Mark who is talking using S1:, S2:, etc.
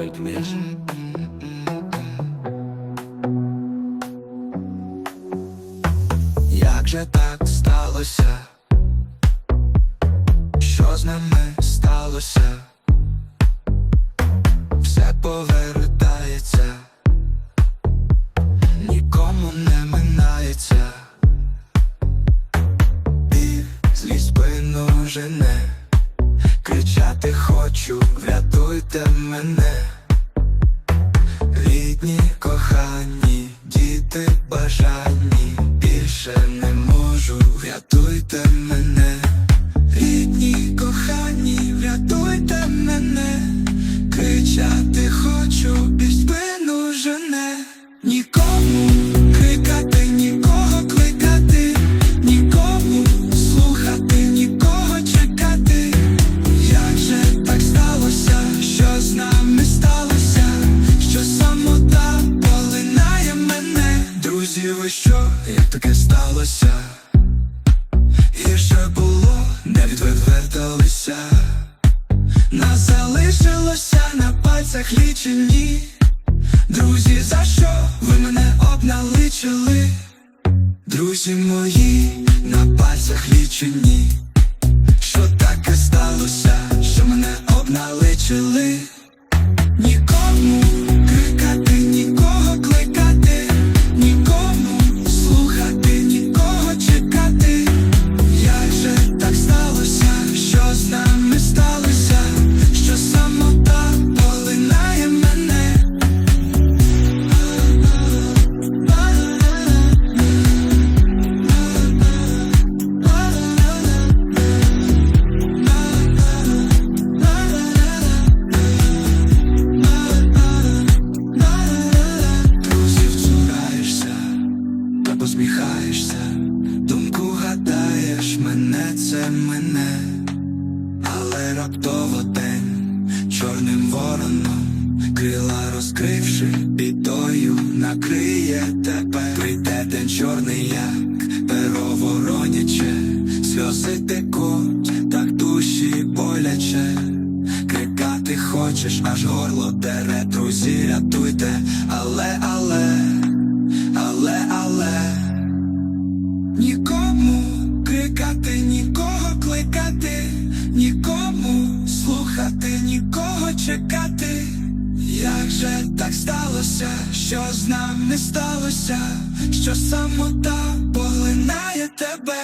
S1: Nation.
S2: Як же так сталося? Що з нами сталося? Все повертається, нікому не минається, і злість спину жене, кричати хочу, врятуйте мене. Рідні, кохані, діти бажані, більше не можу, врятуйте мене. Рідні, кохані, врятуйте мене, кричати хочу, біль спину жене, нікому друзі, ви що, як таке сталося? Гірше було, не відверталися, нас залишилося на пальцях лічені. Друзі, за що ви мене обналичили? Друзі мої на пальцях лічені. Мене, але раптово день. Чорним вороном, крила розкривши, бідою накриє тебе. Прийде день чорний, як перо вороняче, сльози текуть, так душі боляче. Крикати хочеш, аж горло дере, друзі, рятуйте, але, але, але, але. Нікому чекати. Як же так сталося, що з нами сталося, що самота поглинає тебе,